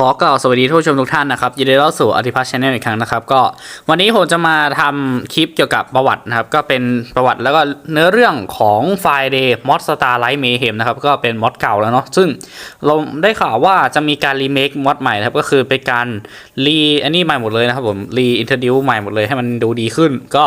ขอกล่าวสวัสดีท่านผู้ชมทุกท่านนะครับยินดีต้อนรับสู่อธิพัฒน์ชาแนลอีกครั้งนะครับก็วันนี้ผมจะมาทำคลิปเกี่ยวกับประวัตินะครับก็เป็นประวัติแล้วก็เนื้อเรื่องของไฟเดย์มอดสตาร์ไลท์เมเฮมนะครับก็เป็นมอดเก่าแล้วเนาะซึ่งเราได้ข่าวว่าจะมีการรีเมคมอดใหม่นะครับก็คือเป็นการรีอันนี้ใหม่หมดเลยนะครับผมรีอินเทอร์ดิวใหม่หมดเลยให้มันดูดีขึ้น ก็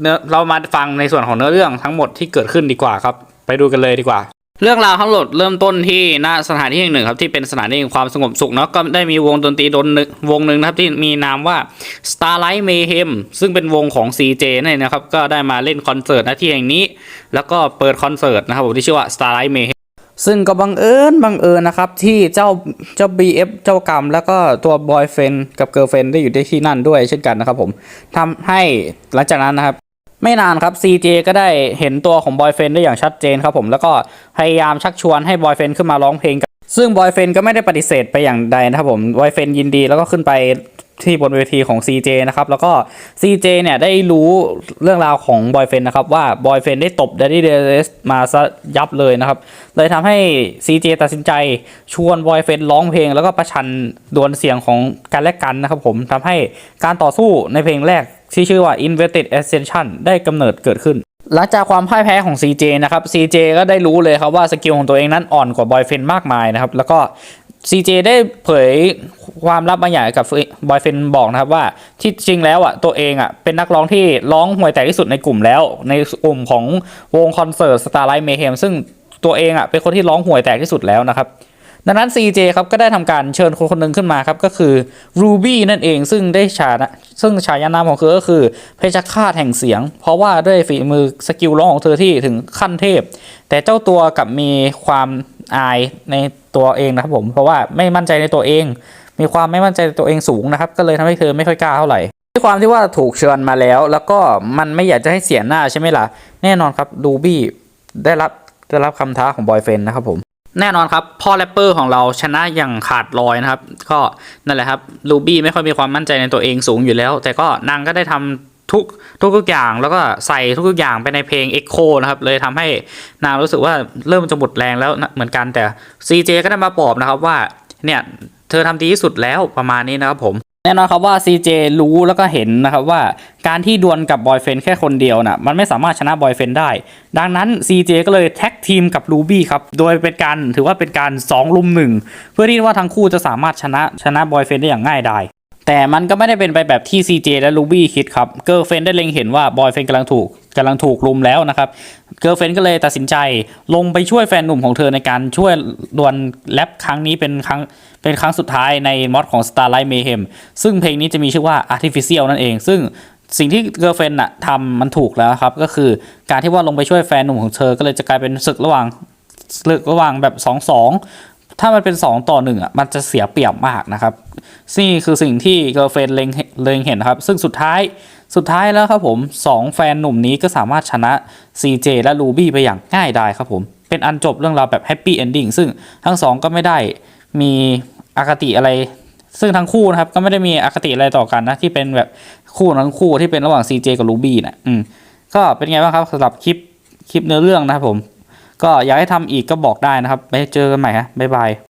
เนื้อเรามาฟังในส่วนของเนื้อเรื่องทั้งหมดที่เกิดขึ้นดีกว่าครับไปดูกันเลยดีกว่า เรื่องราวทั้งหมดเริ่มต้นที่ณสถานที่แห่งหนึ่งครับที่เป็นสถานที่แห่งความสงบสุขเนาะก็ได้มีวงดนตรีดนึงวงหนึ่งนะครับที่มีนามว่า Starlight Mayhem ซึ่งเป็นวงของ CJ นั่นนะครับก็ได้มาเล่นคอนเสิร์ตณที่แห่งนี้ แล้วก็เปิดคอนเสิร์ตนะครับผมที่ชื่อว่า Starlight Mayhem ซึ่งก็บังเอิญบังเอิญนะครับ ที่เจ้าเจ้า BF เจ้ากรรม แล้วก็ตัวบอยเฟนกับเกิร์ลเฟนได้อยู่ที่นั่นด้วยเช่นกันนะครับผมทำให้หลังจากนั้นนะครับ ไม่นานครับ CJ ก็ได้เห็นตัวของบอยเฟนได้อย่างชัดเจนครับผม แล้วก็พยายามชักชวนให้บอยเฟนขึ้นมาร้องเพลงกับซึ่งบอยเฟนก็ไม่ได้ปฏิเสธไปอย่างใดนะครับผมบอยเฟนยินดีแล้วก็ขึ้นไปที่บนเวทีของ CJ นะครับ แล้วก็ CJ เนี่ยได้รู้เรื่องราวของบอยเฟนนะครับ ว่าบอยเฟนได้ตบ Daddy d e r e s มาซะยับเลยนะครับ เลยทำให้ CJ ตัดสินใจชวนบอยเฟนร้องเพลง แล้วก็ประชันดวลเสียงของกันและกันนะครับผมทำให้การต่อสู้ในเพลงแรก ที่ชื่อว่า Inverted Ascension ได้กำเนิดเกิดขึ้น หลังจากความพ่ายแพ้ของ CJ นะครับ CJ ก็ได้รู้เลยครับว่าสกิลของตัวเองนั้นอ่อนกว่าบอยเฟนมากมายนะครับ แล้วก็ CJ ได้เผยความลับบางอย่างกับบอยเฟนบอกนะครับว่าที่จริงแล้วอะตัวเองอะเป็นนักร้องที่ร้องห่วยแตกที่สุดในกลุ่มแล้ว ในกลุ่มของวงคอนเสิร์ต Starlight Mayhem ซึ่งตัวเองอะเป็นคนที่ร้องห่วยแตกที่สุดแล้วนะครับ ดังนั้น CJ ครับก็ได้ทำการเชิญคนคนหนึ่งขึ้นมาครับก็คือ Ruby นั่นเองซึ่งได้ฉานะซึ่งฉายานามของเธอก็คือเพชฌฆาตแห่งเสียง เพราะว่าด้วยฝีมือสกิลร้องของเธอที่ถึงขั้นเทพ แต่เจ้าตัวกับมีความอายในตัวเองนะครับผมเพราะว่าไม่มั่นใจในตัวเอง มีความไม่มั่นใจในตัวเองสูงนะครับก็เลยทำให้เธอไม่ค่อยกล้าเท่าไหร่ด้วยความที่ว่าถูกเชิญมาแล้ว แล้วก็มันไม่อยากจะให้เสียหน้าใช่ไหมล่ะแน่นอนครับรูบี้ได้รับได้รับคำท้าของบอยเฟนนะครับผม แน่นอนครับ พ่อแรปเปอร์ของเราชนะอย่างขาดลอยนะครับ ก็นั่นแหละครับลูบี้ไม่ค่อยมีความมั่นใจในตัวเองสูงอยู่แล้ว แต่ก็นางก็ได้ทำทุกทุกทุกอย่างแล้วก็ใส่ทุกทุกอย่างไปในเพลง Echo นะครับ เลยทำให้นางรู้สึกว่าเริ่มจะหมดแรงแล้วเหมือนกันแต่ CJ ก็ได้มาปลอบนะครับว่าเนี่ยเธอทำดีที่สุดแล้วประมาณนี้นะครับผม แน่นอนครับว่า CJ รู้แล้วก็เห็นนะครับว่าการที่ดวลกับบอยเฟนแค่คนเดียวน่ะมันไม่สามารถชนะบอยเฟนได้ ดังนั้น CJ ก็เลยแท็กทีมกับ Ruby ครับ โดยเป็นการถือว่าเป็นการ2ลุมหนึ่งเพื่อที่ว่าทั้งคู่จะสามารถชนะชนะบอยเฟนได้อย่างง่ายดายแต่มันก็ไม่ได้เป็นไปแบบที่ CJ และ Ruby คิดครับ เกิร์เฟนได้เล็งเห็นว่าบอยเฟนกำลังถูกกำลังถูกลุมแล้วนะครับ เกิร์เฟนก็เลยตัดสินใจลงไปช่วยแฟนหนุ่มของเธอในการช่วยดวลแรปครั้งนี้เป็นครั้ง เป็นครั้งสุดท้ายในมอดของ Starlight Mayhem ซึ่งเพลงนี้จะมีชื่อว่า Artificial นั่นเอง ซึ่งสิ่งที่เกิร์ลเฟนอะทำมันถูกแล้วครับ ก็คือการที่ว่าลงไปช่วยแฟนหนุ่มของเธอ ก็เลยจะกลายเป็นศึกระหว่างศึกระหว่างแบบ2-2ถ้ามันเป็น 2 ต่อ1อะมันจะเสียเปรียบมากนะครับนี่คือสิ่งที่เกิร์ลเฟนเล็งเล็งเห็นนครับ ซึ่งสุดท้ายสุดท้ายแล้วครับผม 2 แฟนหนุ่มนี้ก็สามารถชนะ CJ และ Ruby ไปอย่างง่ายดายครับผม เป็นอันจบเรื่องราวแบบแฮปปี้เอนดิ้งซึ่งทั้งสองก็ไม่ได้ มีอคติอะไร ซึ่งทั้งคู่นะครับ ก็ไม่ได้มีอคติอะไรต่อกันนะ ที่เป็นแบบคู่ทั้งคู่ที่เป็นระหว่าง CJ กับรูบี้นะอืมก็เป็นไงบ้างครับสำหรับคลิปคลิปเนื้อเรื่องนะครับผม ก็อยากให้ทำอีกก็บอกได้นะครับไปเจอกันใหม่ฮะบ๊ายบาย